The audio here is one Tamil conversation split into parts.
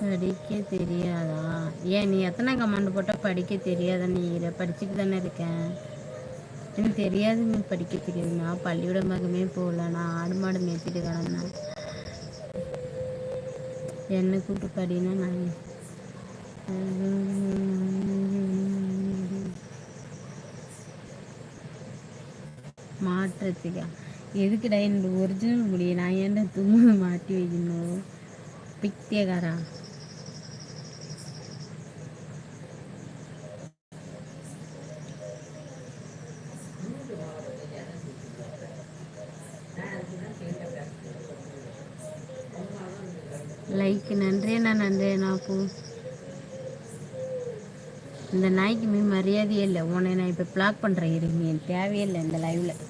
படிக்க தெரியாதா? ஏன் நீ எத்தனை கமெண்ட் போட்டால் படிக்க தெரியாதா? நீ இதை படிச்சுட்டு தானே இருக்கேன். எனக்கு தெரியாது நீ படிக்க தெரியாது. நான் பள்ளியோட மகமே போகல நான் ஆடு மாடு மேய்ச்சிட்டு கிடந்தேன். என்னை கூப்பிட்டு படினா நான் மாற்றத்துக்கா? எதுக்குடா என்னோட ஒரிஜினல் முடிய? நான் ஏன்டா தூங்க மாட்டி வைக்கணும்? பித்தியகாரா லைக் நன்றியண்ணா நன்றியண்ணா பூ. இந்த நாய்க்கு மீ மரியாதையே இல்லை. உன்னை நான் இப்போ பிளாக் பண்ணுறேன் இருங்க தேவையே இல்லை இந்த லைவில்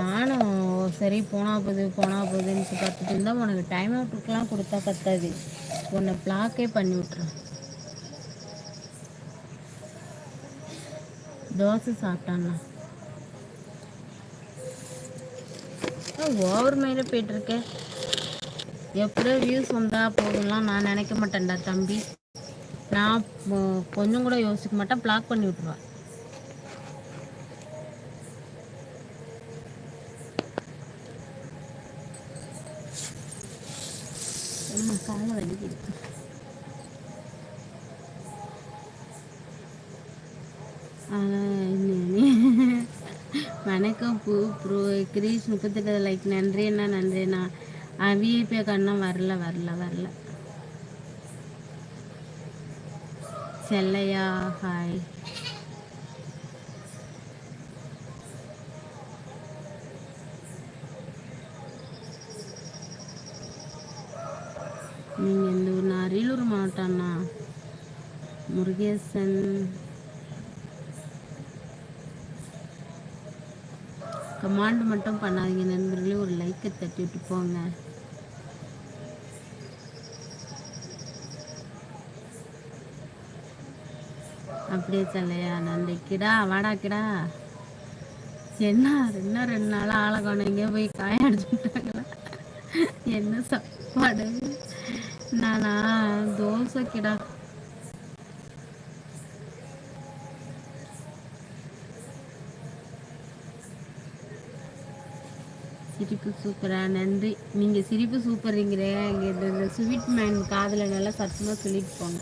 நானும் சரி போனால் போகுது போனால் போகுதுன்னு பார்த்துட்டு இருந்தால் உனக்கு டைம் அவுட்டுக்கெலாம் கொடுத்தா பத்தாது. உன்னை பிளாக்கே பண்ணி விட்றேன் தோசை சாப்பிட்டான்னா? ஓவர் மேலே போயிட்டுருக்கேன் எப்படியோ வியூஸ் வந்தால் போதும்லாம் நான் நினைக்க மாட்டேன்டா தம்பி. நான் கொஞ்சம் கூட யோசிக்க மாட்டேன். பிளாக் பண்ணி விட்டுருவேன். காலை வலிக்குது. வணக்கம் பூ ப்ரோ கிரீஷ் முப்பத்தெட்டு லைக் நன்றி நன்றிண்ணா நன்றி விஐபி அண்ணா வரல வரல வரல. செல்லையா ஹாய் நீங்கள் எந்த ஊர் நான் அரியலூர் மாவட்டம்ண்ணா முருகேசன். கமாண்ட் மட்டும் பண்ணாதீங்க நண்பர்களே. ஒரு லைக்கை தட்டி விட்டு போங்க. அப்படியே சொல்லையா நன்றி கிடா வாடா கிடா. என்ன ரெண்டு ரெண்டு நாள் ஆளகணும் காணும் போய் காய அடிச்சுட்டாங்களா? என்ன சாப்பாடு? நானா தோசை கிடா. சிரிப்பு சூப்பரா நன்றி நீங்கள் சிரிப்பு சூப்பருங்கிற இங்கே இந்த ஸ்வீட் மேன் காதில் நல்லா சத்தமாக சொல்லிட்டு போங்க.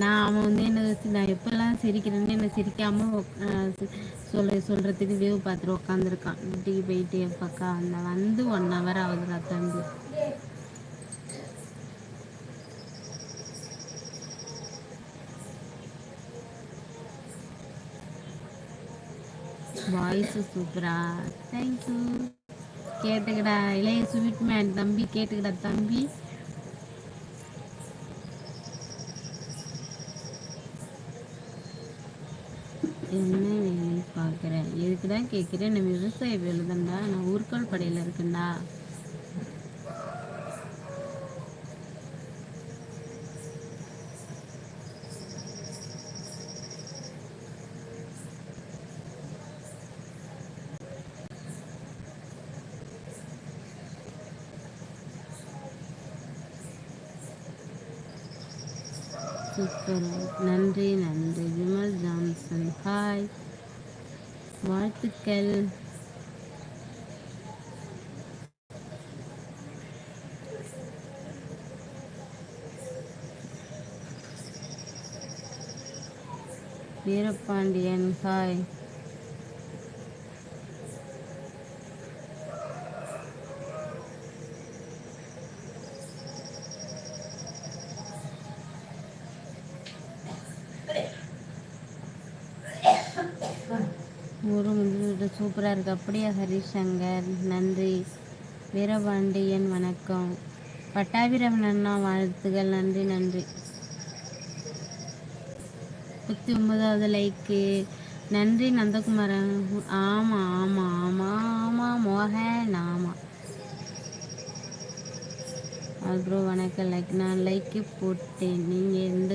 நான் அவன் வந்து என்ன நான் எப்போல்லாம் சிரிக்கிறேன்னு என்னை சிரிக்காமல் சொல்ல சொல்கிறதுக்கு வியூ பார்த்துட்டு உட்காந்துருக்கான் வீட்டுக்கு போயிட்டு எப்பக்கா அந்த வந்து ஒன் ஹவர் ஆகுதுடா தம்பி. வாய்ஸ் சூப்பரா தேங்க்யூ கேட்டுக்கடா இளைய ஸ்வீட் மேன் தம்பி கேட்டுக்கடா தம்பி. என்ன வேணும்னு பார்க்குறேன். எதுக்கு தான் கேட்குறேன்? நம்ம விவசாய வேலை தான்டா நான் ஊர்கால் படையில் இருக்கேன்டா. சூப்பர் நன்றி நன்றி. விமல் ஜான்சன் ஹாய் வாழ்த்துக்கள். வீரபாண்டியன் ஹாய் ஒரு சூப்பராக இருக்குது அப்படியே ஹரிசங்கர் நன்றி. வீரபாண்டியன் வணக்கம். பட்டாபிரமன் அண்ணா வாழ்த்துகள் நன்றி நன்றி. முப்பத்தி ஒன்பதாவது லைக்கு. நன்றி நந்தகுமாரன் ஆமாம் ஆமாம் ஆமாம் ஆமாம் மோகன் ஆமாம் அப்புறம் வணக்கம். லைக் நான் லைக்கு போட்டேன். நீங்கள் எந்த